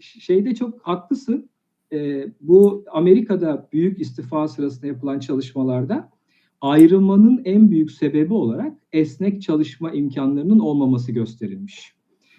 şeyde çok haklısın. Eee, bu Amerika'da büyük istifa sırasında yapılan çalışmalarda ayrılmanın en büyük sebebi olarak esnek çalışma imkânlarının olmaması gösterilmiş.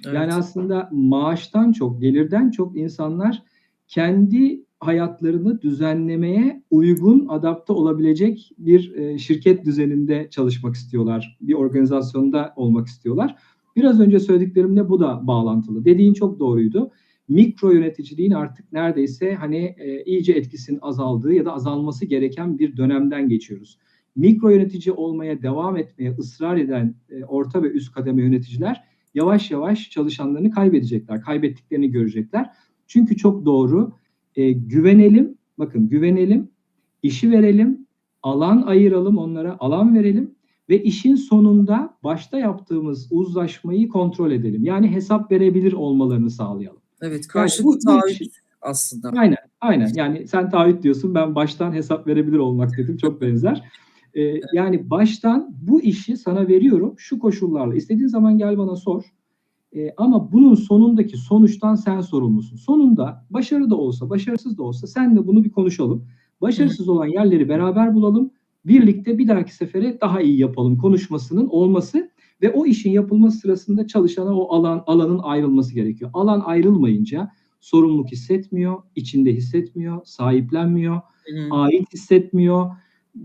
Yani, Evet. aslında maaştan çok, gelirden çok insanlar kendi hayatlarını düzenlemeye uygun, adapte olabilecek bir, eee, şirket düzeninde çalışmak istiyorlar. Bir organizasyonda olmak istiyorlar. Biraz önce söylediklerimle bu da bağlantılı. Dediğin çok doğruydu. Mikro yöneticiliğin artık neredeyse, hani, eee, iyice etkisinin azaldığı ya da azalması gereken bir dönemden geçiyoruz. Mikro yönetici olmaya devam etmeye ısrar eden, eee, orta ve üst kademe yöneticiler yavaş yavaş çalışanlarını kaybedecekler, kaybettiklerini görecekler. Çünkü çok doğru, eee, güvenelim, bakın güvenelim, işi verelim, alan ayıralım onlara, alan verelim ve işin sonunda başta yaptığımız uzlaşmayı kontrol edelim. Yani hesap verebilir olmalarını sağlayalım. Evet, Yani karşılıklı bu bu taahhüt aslında. Aynen, aynen. Yani sen taahhüt diyorsun, ben baştan hesap verebilir olmak dedim. Çok benzer. Eee, Evet. yani baştan bu işi sana veriyorum şu koşullarla. İstediğin zaman gel bana sor. Eee, ama bunun sonundaki sonuçtan sen sorumlusun. Sonunda başarı da olsa, başarısız da olsa seninle bunu bir konuşalım. Başarısız olan yerleri beraber bulalım. Birlikte bir dahaki sefere daha iyi yapalım konuşmasının olması ve o işin yapılması sırasında çalışana o alan alanın ayrılması gerekiyor. Alan ayrılmayınca sorumluluk hissetmiyor, içinde hissetmiyor, sahiplenmiyor, hı. ait hissetmiyor,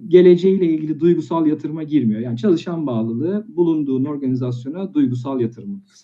geleceğiyle ilgili duygusal yatırıma girmiyor. Yani çalışan bağlılığı bulunduğun organizasyona duygusal yatırımı kısaca.